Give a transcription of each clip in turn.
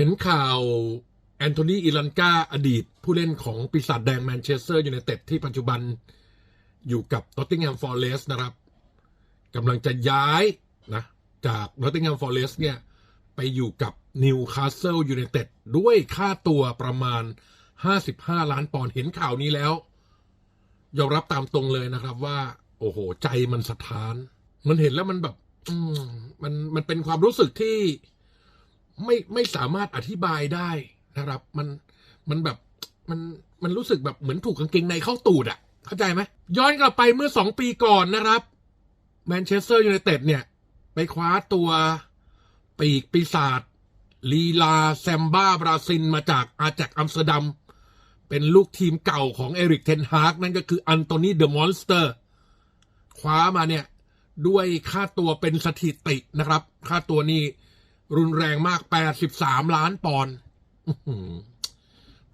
เห็นข่าวแอนโทนีอิลันกาอดีตผู้เล่นของปีศาจแดงแมนเชสเตอร์ยูไนเต็ดที่ปัจจุบันอยู่กับนอตติงแฮมฟอร์เรส์นะครับกำลังจะย้ายนะจากนอตติงแฮมฟอร์เรส์เนี่ย ไปอยู่กับนิวคาสเซิลยูไนเต็ดด้วยค่าตัวประมาณ 55 ล้านปอนด์เห็นข่าวนี้แล้ว ยอมรับตามตรงเลยนะครับว่า โอ้โห ใจมันสะท้าน มันเห็นแล้วมันแบบ อืมมันมันเป็นความรู้สึกที่ ไม่ไม่สามารถอธิบายได้นะครับ มันมันแบบมันมันรู้สึกแบบเหมือนถูกกางเกงในเข้าตูดอะเข้าใจไหมย้อนกลับไปเมื่อสองปีก่อนนะครับแมนเชสเตอร์ยูไนเต็ดเนี่ย ไปคว้าตัวปีกปีศาจลีลาแซมบ้าบราซิลมาจากอาแจกอัมสเตอร์ดัม เป็นลูกทีมเก่าของเอริกเทนฮากนั่นก็คืออันโตนีเดอะมอนสเตอร์คว้ามาเนี่ย ด้วยค่าตัวเป็นสถิตินะครับ ค่าตัวนี้ รุนแรงมาก 83 ล้านปอนด์อื้อหือ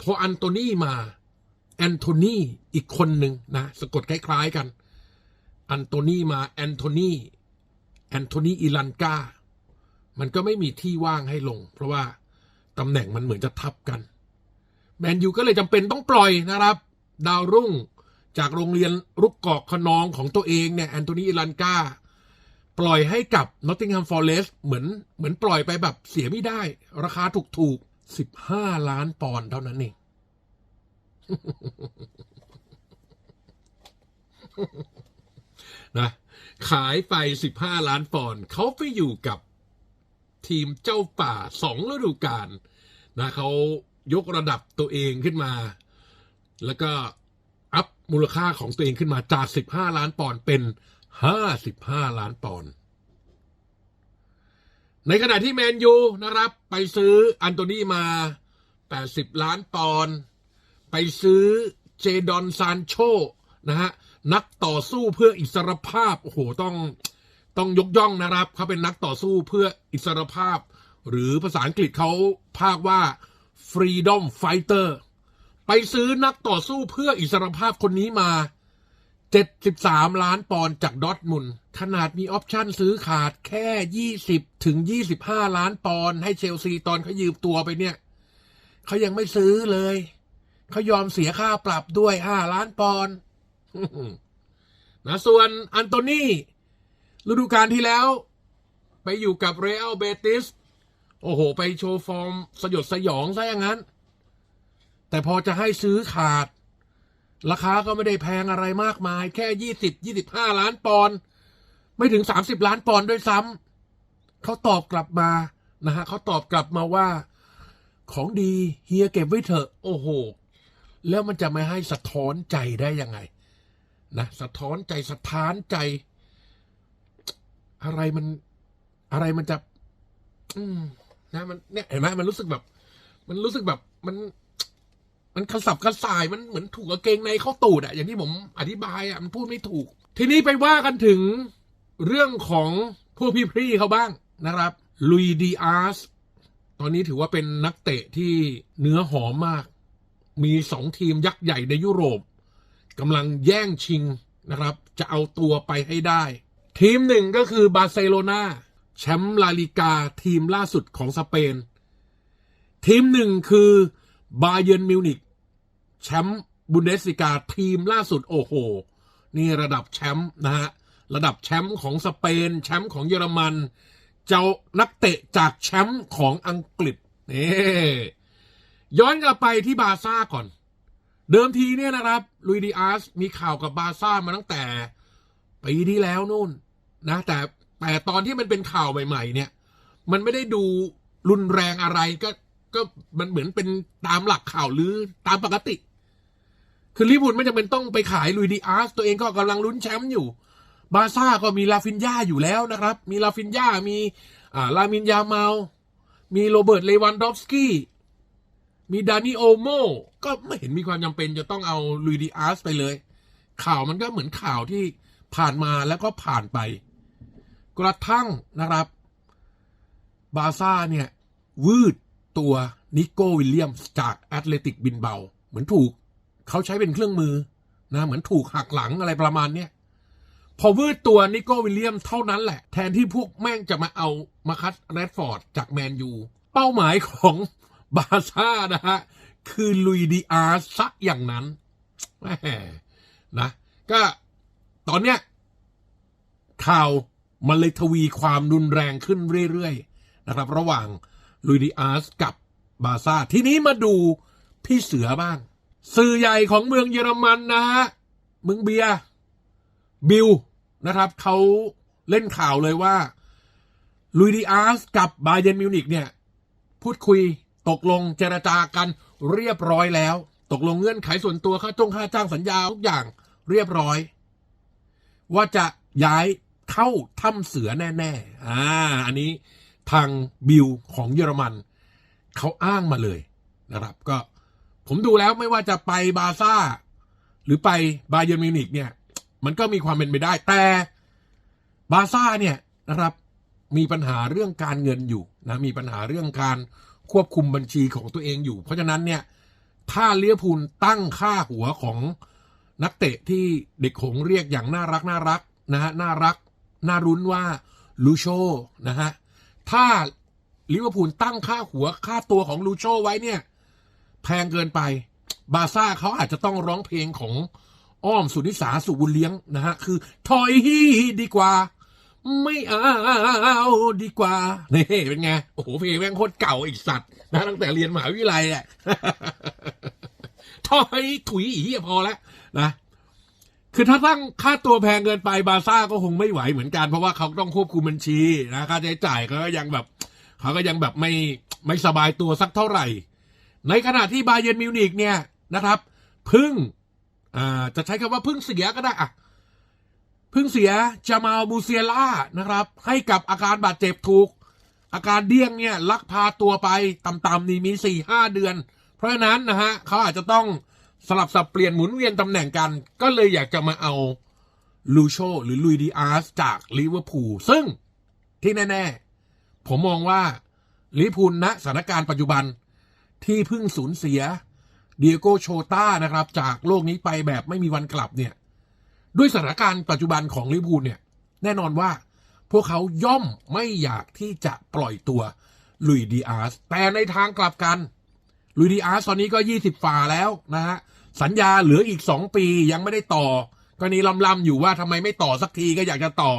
พออันโตนีมา แอนโทนีอีกคนหนึ่งนะ สะกดคล้ายๆกัน อันโตนีมา แอนโทนีแอนโทนีอิลันกา มันก็ไม่มีที่ว่างให้ลง เพราะว่าตำแหน่งมันเหมือนจะทับกัน แมนยูก็เลยจำเป็นต้องปล่อยนะครับ ดาวรุ่งจากโรงเรียนรุกกอกขนองของตัวเองเนี่ย แอนโทนีอิลันกา ปล่อยให้กับนอตติงแฮมฟอร์เรสเหมือนเหมือนปล่อยไปแบบเสียไม่ได้ ราคาถูกถูกสิบห้าล้านปอนด์เท่านั้นเองนะขายไปสิบห้าล้านปอนด์เขาไปอยู่กับทีมเจ้าป่าสองฤดูกาลนะเขายกระดับตัวเองขึ้นมา แล้วก็อัพมูลค่าของตัวเองขึ้นมาจากสิบห้าล้านปอนด์เป็น ห้าสิบห้าล้านปอนด์ในขณะที่แมนยูนะครับ ไปซื้ออันโตนีมาแปดสิบล้านปอนด์ไปซื้อเจดอนซานโชนะฮะนักต่อสู้เพื่ออิสรภาพ โอ้โห ต้องต้องยกย่องนะครับเขาเป็นนักต่อสู้เพื่ออิสรภาพ หรือภาษาอังกฤษเขาพากว่า freedom fighter ไปซื้อนักต่อสู้เพื่ออิสรภาพคนนี้มา 73 ล้านปอนด์จากดอทมุนขนาดมีออปชั่นซื้อขาดแค่ 20 ถึง 25 ล้านปอนด์ให้เชลซีตอนเขายืมตัวไปเนี่ย เขายังไม่ซื้อเลย เขายอมเสียค่าปรับด้วย 5 ล้านปอนด์นะส่วนอันโตนีฤดูกาลที่แล้ว ไปอยู่กับเรอัลเบติส โอ้โห ไปโชว์ฟอร์มสยดสยองซะอย่างนั้น แต่พอจะให้ซื้อขาด ราคาก็ไม่ได้แพงอะไรมากมาย แค่ยี่สิบยี่สิบห้าล้านปอนด์ไม่ถึงสามสิบล้านปอนด์ด้วยซ้ำเขาตอบกลับมานะฮะเขาตอบกลับมาว่า ของดีเฮียเก็บไว้เถอะ โอ้โห แล้วมันจะไม่ให้สะท้อนใจได้ยังไง นะสะท้อนใจสะท้านใจ อะไรมันอะไรมันจะ อืมนะมันเนี่ยเห็นไหมมันรู้สึกแบบ มันรู้สึกแบบมัน มันกระสับกระส่ายมันเหมือนถูกกางเกงในเข้าตูดอะอย่างที่ผมอธิบายอะมันพูดไม่ถูก ทีนี้ไปว่ากันถึงเรื่องของพวกพี่ๆเขาบ้างนะครับลุยดีอาร์สตอนนี้ถือว่าเป็นนักเตะที่เนื้อหอมมาก มีสองทีมยักษ์ใหญ่ในยุโรปกำลังแย่งชิงนะครับ จะเอาตัวไปให้ได้ ทีมหนึ่งก็คือบาร์เซโลนาแชมป์ลาลิกาทีมล่าสุดของสเปน ทีมหนึ่งคือบาเยิร์นมิวนิก แชมป์บุนเดสลิกาทีมล่าสุดโอ้โห นี่ระดับแชมป์นะฮะ ระดับแชมป์ของสเปน แชมป์ของเยอรมัน เจ้านักเตะจากแชมป์ของอังกฤษนี่ย้อนกลับไปที่บาร์ซ่าก่อน เดิมทีเนี่ยนะครับลุยดีอาร์สมีข่าวกับบาร์ซ่ามาตั้งแต่ปีที่แล้วนู่นนะแต่แต่ตอนที่มันเป็นข่าวใหม่ ๆ เนี่ย มันไม่ได้ดูรุนแรงอะไรก็ก็มันเหมือนเป็นตามหลักข่าวหรือตามปกติ คือลิเวอร์พูลไม่จำเป็นต้องไปขายลุยดีอาร์สตัวเองก็กำลังลุ้นแชมป์อยู่ บาซ่าก็มีลาฟินยาอยู่แล้วนะครับ มีลาฟินยามีอ่าลามินยาเมา มีโรเบิร์ตเลวันดอฟสกี้มีดานิโอโมก็ไม่เห็นมีความจำเป็นจะต้องเอาลุยดีอาร์สไปเลย ข่าวมันก็เหมือนข่าวที่ผ่านมาแล้วก็ผ่านไป กระทั่งนะครับ บาซ่าเนี่ย วืดตัวนิโก้วิลเลียมจากแอตเลติกบินเบา เหมือนถูก เขาใช้เป็นเครื่องมือนะเหมือนถูกหักหลังอะไรประมาณเนี้ยพอวืดตัวนิโก้วิลเลียมเท่านั้นแหละ แทนที่พวกแม่งจะมาเอามาคัสแรดฟอร์ดจากแมนยู เป้าหมายของบาซ่านะฮะ คือลุยดีอาร์ซะอย่างนั้นแหมนะ ก็ตอนเนี้ยข่าวมันเลยทวีความรุนแรงขึ้นเรื่อยๆ นะครับ ระหว่างลุยดีอาร์สกับบาซ่า ทีนี้มาดูพี่เสือบ้าง สื่อใหญ่ของเมืองเยอรมันนะฮะเมืองเบียบิลนะครับเขาเล่นข่าวเลยว่าลุยดีอาสกับบาเยนมิวนิกเนี่ย พูดคุยตกลงเจรจากันเรียบร้อยแล้ว ตกลงเงื่อนไขส่วนตัวค่าจงค่าจ้างสัญญาทุกอย่างเรียบร้อย ว่าจะย้ายเข้าถ้ำเสือแน่ๆอ่าอันนี้ทางบิลของเยอรมัน เขาอ้างมาเลยนะครับ ก็ ผมดูแล้วไม่ว่าจะไปบาซ่า หรือไปบาเยร์นมิวนิกเนี่ย มันก็มีความเป็นไปได้ แต่บาซ่าเนี่ยนะครับ มีปัญหาเรื่องการเงินอยู่นะมีปัญหาเรื่องการควบคุมบัญชีของตัวเองอยู่ เพราะฉะนั้นเนี่ยถ้าเลียพูลตั้งค่าหัวของนักเตะที่เด็กหงเรียกอย่างน่ารักน่ารักนะฮะน่ารัก น่ารุ้นว่าลูโชนะฮะถ้าลิเวอร์พูลตั้งค่าหัวค่าตัวของลูโชไว้เนี่ย แพงเกินไป บาซ่าเขาอาจจะต้องร้องเพลงของอ้อมสุนิสาสุบุญเลี้ยงนะฮะ คือ ถอยดีกว่า ไม่เอาดีกว่านี่เป็นไง โอ้โหเพลงแม่งโคตรเก่าอีกสัตว์นะตั้งแต่เรียนมหาวิทยาลัยแหละถอยถุยอีเหี้ยพอแล้วนะคือถ้าตั้งค่าตัวแพงเกินไปบาซ่าก็คงไม่ไหวเหมือนกันเพราะว่าเขาต้องควบคุมบัญชีนะค่าใช้จ่ายเขาก็ยังแบบ เขาก็ยังแบบไม่ไม่สบายตัวสักเท่าไหร่ ในขณะที่บาเยนมิวนิกเนี่ยนะครับพึ่งจะใช้คำว่าพึ่งเสียก็ได้อะพึ่งเสียจามาลมูเซียล่านะครับ ให้กับอาการบาดเจ็บถูก อาการเดี้ยงเนี่ยลักพาตัวไปต่ำๆนี่มีสี่ห้าเดือน เพราะฉะนั้นนะฮะเขาอาจจะต้องสลับสับเปลี่ยนหมุนเวียนตำแหน่งกัน ก็เลยอยากจะมาเอาลูโชหรือลุยดีอาร์สจากลิเวอร์พูลซึ่งที่แน่ ๆ ผมมองว่าลิพูลณสถานการณ์ปัจจุบัน ที่เพิ่งสูญเสียเดียโกโชต้านะครับ จากโลกนี้ไปแบบไม่มีวันกลับเนี่ย ด้วยสถานการณ์ปัจจุบันของลิเวอร์พูลเนี่ย แน่นอนว่า พวกเขาย่อมไม่อยากที่จะปล่อยตัวลุยดีอาร์สแต่ในทางกลับกันลุยดีอาร์สตอนนี้ก็ 20ฝ่าแล้วนะฮะสัญญาเหลืออีก 2 ปียังไม่ได้ต่อ ก็นี้ลำๆอยู่ว่าทำไมไม่ต่อสักทีก็อยากจะต่อ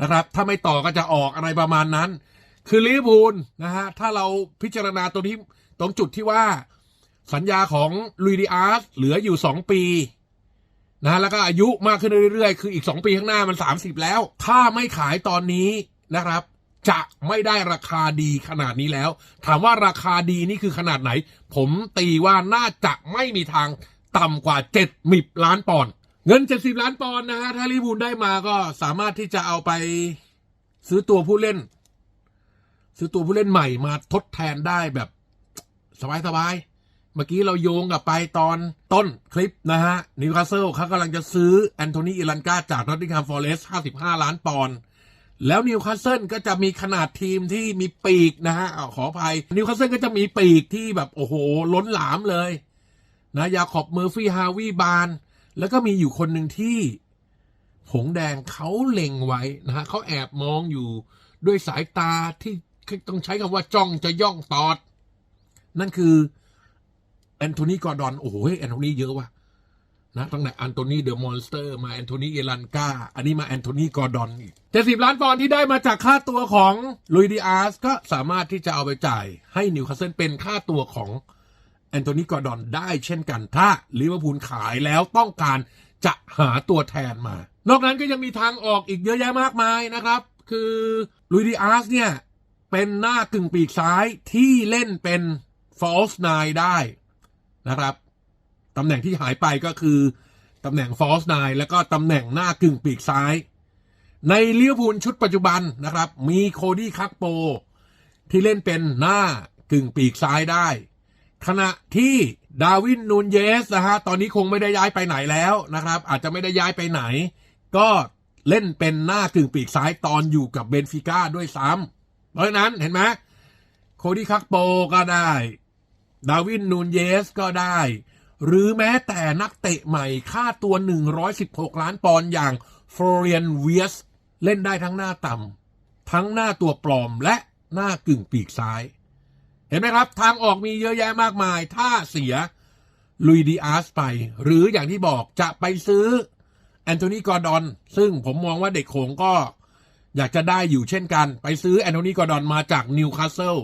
นะครับ ถ้าไม่ต่อก็จะออกอะไรประมาณนั้น คือลิเวอร์พูลนะฮะถ้าเราพิจารณาตรงที่ ตรงจุดที่ว่าสัญญาของลุยดีอาร์สเหลืออยู่2ปีนะฮะแล้วก็อายุมากขึ้นเรื่อยๆ คืออีก 2 ปีข้างหน้ามัน 30 แล้ว ถ้าไม่ขายตอนนี้นะครับ จะไม่ได้ราคาดีขนาดนี้แล้ว ถามว่าราคาดีนี่คือขนาดไหน ผมตีว่าน่าจะไม่มีทางต่ำกว่า7จ็ดมิบล้านปอนด์เงิน 70 ล้านปอนด์นะฮะถ้าลิเวอร์พูลได้มาก็สามารถที่จะเอาไปซื้อตัวผู้เล่น ซื้อตัวผู้เล่นใหม่มาทดแทนได้แบบ สบายๆเมื่อกี้เราโยงกลับไปตอนต้นคลิปนะฮะนิวคาสเซิลเขากำลังจะซื้อแอนโทนีอิลันกาจากนอตติงแฮมฟอร์เรสต์55 ล้านปอนด์แล้วนิวคาสเซิลก็จะมีขนาดทีมที่มีปีกนะฮะอขออภัยนิวคาสเซิลก็จะมีปีกที่แบบโอ้โห ล้นหลามเลยนะยาขอบเมอร์ฟี่ฮาวีบาน แล้วก็มีอยู่คนหนึ่งที่หงแดงเขาเล็งไว้นะฮะเขาแอบมองอยู่ด้วยสายตาที่ต้องใช้คำว่าจ้องจะย่องตอด นั่นคือแอนโทนีกอร์ดอน โอ้โหแอนโทนีเยอะว่ะนะตั้งแต่แอนโทนีเดอะมอนสเตอร์มาแอนโทนีเอลันกาอันนี้มาแอนโทนีกอร์ดอนอีกเจ็ดสิบล้านปอนด์ที่ได้มาจากค่าตัวของลุยดีอาร์สก็สามารถที่จะเอาไปจ่ายให้นิวคาสเซิลเป็นค่าตัวของแอนโทนีกอร์ดอนได้เช่นกันถ้าลิเวอร์พูลขายแล้วต้องการจะหาตัวแทนมา นอกนั้นก็ยังมีทางออกอีกเยอะแยะมากมายนะครับ คือลุยดีอาร์สเนี่ยเป็นหน้ากึ่งปีกซ้ายที่เล่นเป็น false nine ได้นะครับตำแหน่งที่หายไปก็คือตำแหน่ง false nine แล้วก็ตำแหน่งหน้ากึ่งปีกซ้าย ในเลิเวพูลชุดปัจจุบันนะครับ มีโคดี้คักโป ที่เล่นเป็นหน้ากึ่งปีกซ้ายได้ ขณะที่ดาวินนูนเยสนะฮะตอนนี้คงไม่ได้ย้ายไปไหนแล้วนะครับ อาจจะไม่ได้ย้ายไปไหน ก็เล่นเป็นหน้ากึ่งปีกซ้ายตอนอยู่กับเบนฟิก้าด้วยซ้ำเพราะฉะนั้นเห็นไหมโคดี้คักโปก็ได้ ดาวินนูนเยสก็ได้ หรือแม้แต่นักเตะใหม่ค่าตัว 116 ล้านปอนด์อย่างฟลอเรียนเวียสเล่นได้ทั้งหน้าต่ำทั้งหน้าตัวปลอมและหน้ากึ่งปีกซ้าย เห็นไหมครับ ทางออกมีเยอะแยะมากมาย ถ้าเสียลุยดีอาร์สไป หรืออย่างที่บอกจะไปซื้อแอนโทนีกอร์ดอน ซึ่งผมมองว่าเด็กโขงก็อยากจะได้อยู่เช่นกัน ไปซื้อแอนโทนีกอร์ดอนมาจากนิวคาสเซิล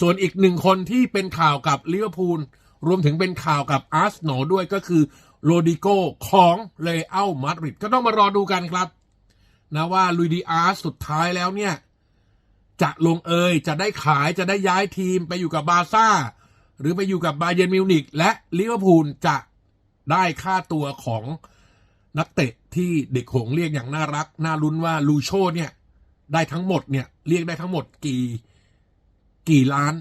ส่วนอีกหนึ่งคนที่เป็นข่าวกับลิเวอร์พูลรวมถึงเป็นข่าวกับอาร์สโนด้วยก็คือโรดิโกของเลอัลมาดริดก็ต้องมารอดูกันครับนะว่าลุยดีอาร์สสุดท้ายแล้วเนี่ย จะลงเอยจะได้ขายจะได้ย้ายทีมไปอยู่กับบาซ่า หรือไปอยู่กับบาเยร์นมิวนิกและลิเวอร์พูลจะได้ค่าตัวของนักเตะที่เด็กหงส์เรียกอย่างน่ารัก น่าลุ้นว่าลูโชเนี่ย ได้ทั้งหมดเนี่ย เรียกได้ทั้งหมดกี่ กี่ล้าน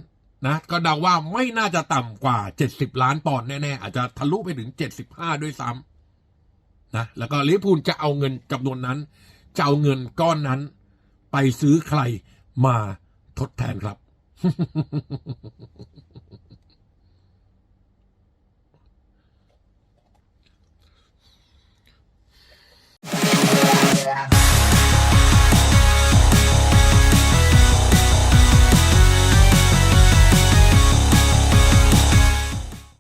นะก็เดาว่าไม่น่าจะต่ำกว่า 70 ล้านปอนด์แน่ ๆ อาจจะทะลุไปถึง 75 ด้วยซ้ำนะแล้วก็ลิพูลจะเอาเงินจำนวนนั้น จะเอาเงินก้อนนั้น ไปซื้อใครมาทดแทนครับ Yeah.